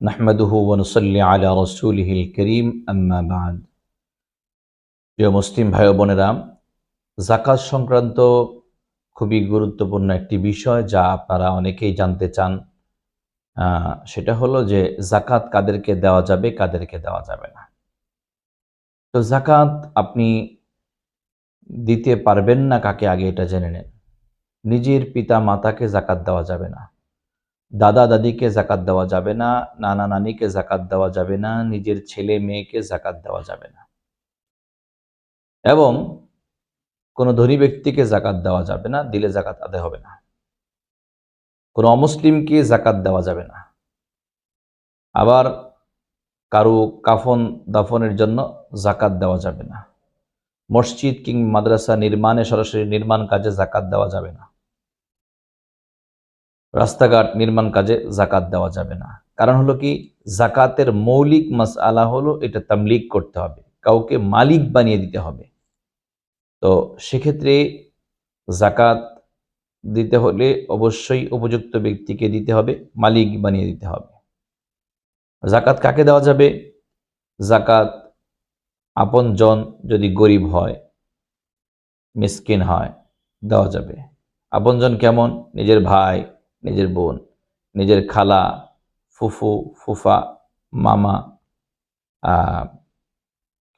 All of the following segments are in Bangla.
نحمده ونصلي على رسوله الكريم আম্মা بعد. প্রিয় মুসলিম ভাই বোনেরা জাকাত সংক্রান্ত খুবই গুরুত্বপূর্ণ একটি বিষয় যা আপনারা অনেকেই জানতে চান সেটা হলো যে জাকাত কাদেরকে দেওয়া যাবে, কাদেরকে দেওয়া যাবে না। তো জাকাত আপনি দিতে পারবেন না, কাকে আগে এটা জেনে নেন? নিজের পিতা মাতাকে জাকাত দেওয়া যাবে না। দাদা দাদিকে জাকাত দেওয়া যাবে না, নানা নানিকে জাকাত দেওয়া যাবে না, নিজের ছেলে মেয়েকে জাকাত দেওয়া যাবে না। এবং কোনো ধনী ব্যক্তিকে জাকাত দেওয়া যাবে না, দিলে জাকাত আদায় হবে না। কোনো অমুসলিমকে জাকাত দেওয়া যাবে না। আবার কারও কাফন দাফনের জন্য জাকাত দেওয়া যাবে না। মসজিদ কিংবা মাদ্রাসা নির্মাণে সরাসরি নির্মাণ কাজে জাকাত দেওয়া যাবে না। রাস্তাঘাট নির্মাণ কাজে জাকাত দেওয়া যাবে না। কারণ হলো কি, জাকাতের মৌলিক মাস আলা হলো এটা তামলিক করতে হবে, কাউকে মালিক বানিয়ে দিতে হবে। তো সেক্ষেত্রে জাকাত দিতে হলে অবশ্যই উপযুক্ত ব্যক্তিকে দিতে হবে, মালিক বানিয়ে দিতে হবে। জাকাত কাকে দেওয়া যাবে? জাকাত আপনজন যদি গরিব হয়, মিসকিন হয়, দেওয়া যাবে। আপনজন কেমন? নিজের ভাই নিজের বোন, নিজের খালা, ফুফু, ফুফা, মামা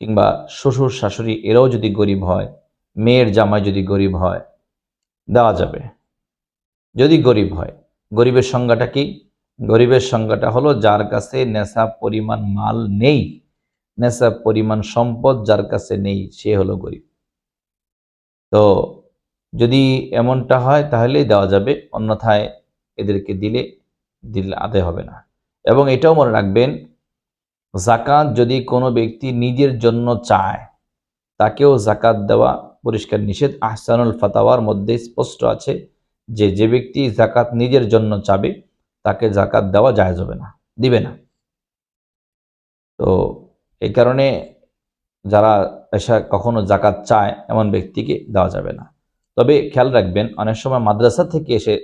কিংবা শ্বশুর, শাশুড়ি, এরাও যদি গরিব হয়, মেয়ের জামাই যদি গরিব হয়, দেওয়া যাবে। যদি গরিব হয়, গরিবের সংজ্ঞাটা কি? গরিবের সংজ্ঞাটা হলো যার কাছে নেশাব পরিমাণ মাল নেই নেশাব পরিমাণ সম্পদ যার কাছে নেই, সে হলো গরিব। তো যদি এমনটা হয়, তাহলেই দেওয়া যাবে। অন্যথায় এদেরকে দিলে দিলে আদায় হবে না। এবং এটাও মনে রাখবেন জাকাত যদি কোনো ব্যক্তি নিজের জন্য চায়, তাকেও জাকাত দেওয়া পরিষ্কার নিষেধ। আহসানুল ফাতাওয়ার মধ্যে স্পষ্ট আছে যে যে ব্যক্তি জাকাত নিজের জন্য চাবে, তাকে জাকাত দেওয়া যায় হবে না, দিবে না। তো এই কারণে যারা এসা কখনো জাকাত চায়, এমন ব্যক্তিকে দেওয়া যাবে না। তবে খেয়াল রাখবেন, অনেক সময় মাদ্রাসা থেকে এসে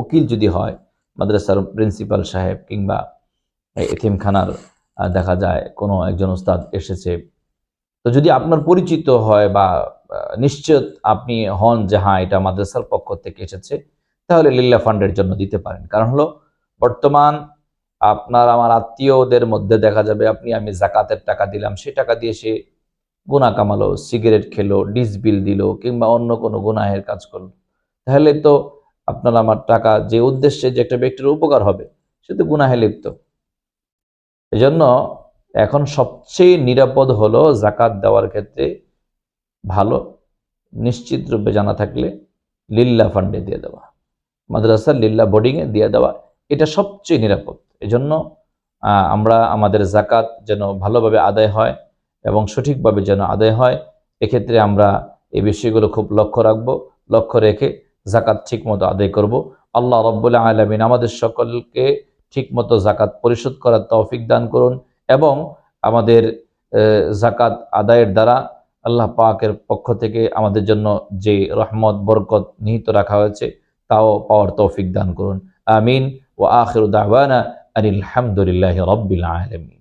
উকিল যদি হয়, মাদ্রাসার প্রিন্সিপাল সাহেব কিংবা এতিমখানার দেখা যায় কোনো একজন ওস্তাদ এসেছে। তো যদি আপনার পরিচিত হয় বা নিশ্চিত আপনি হন যে হ্যাঁ এটা মাদ্রাসার পক্ষ থেকে এসেছে, তাহলে লিল্লা ফান্ডের জন্য দিতে পারেন। কারণ হলো, বর্তমান আপনার আমার আত্মীয়দের মধ্যে দেখা যাবে আপনি, আমি জাকাতের টাকা দিলাম, সে টাকা দিয়ে সে গুণা কামালো, সিগারেট খেলো, ডিস বিল দিল, কিংবা অন্য কোনো গুনাহের কাজ করল। তাহলে তো আপনার আমার টাকা যে উদ্দেশ্যে যে একটা ব্যক্তির উপকার হবে, সে তো গুনাহে লিপ্ত। এজন্য এখন সবচেয়ে নিরাপদ হলো জাকাত দেওয়ার ক্ষেত্রে ভালো, নিশ্চিত রূপে জানা থাকলে লিল্লা ফান্ডে দিয়ে দেওয়া, মাদ্রাসার লিল্লা বোর্ডিংয়ে দিয়ে দেওয়া, এটা সবচেয়ে নিরাপদ। এজন্য আমরা আমাদের জাকাত যেন ভালোভাবে আদায় হয় এবং সঠিকভাবে যেন আদায় হয়, এক্ষেত্রে আমরা এই বিষয়গুলো খুব লক্ষ্য রাখব। লক্ষ্য রেখে জাকাত ঠিকমতো আদায় করব। আল্লাহ রব্বুল্লাহ আলমিন আমাদের সকলকে ঠিকমতো জাকাত পরিশোধ করার তৌফিক দান করুন এবং আমাদের জাকাত আদায়ের দ্বারা আল্লাহ পাকের পক্ষ থেকে আমাদের জন্য যে রহমত, বরকত নিহিত রাখা হয়েছে, তাও পাওয়ার তৌফিক দান করুন। আমিন। ও আখির দাওয়ানা আনিল হামদুলিল্লাহ রব্বিল আলমিন।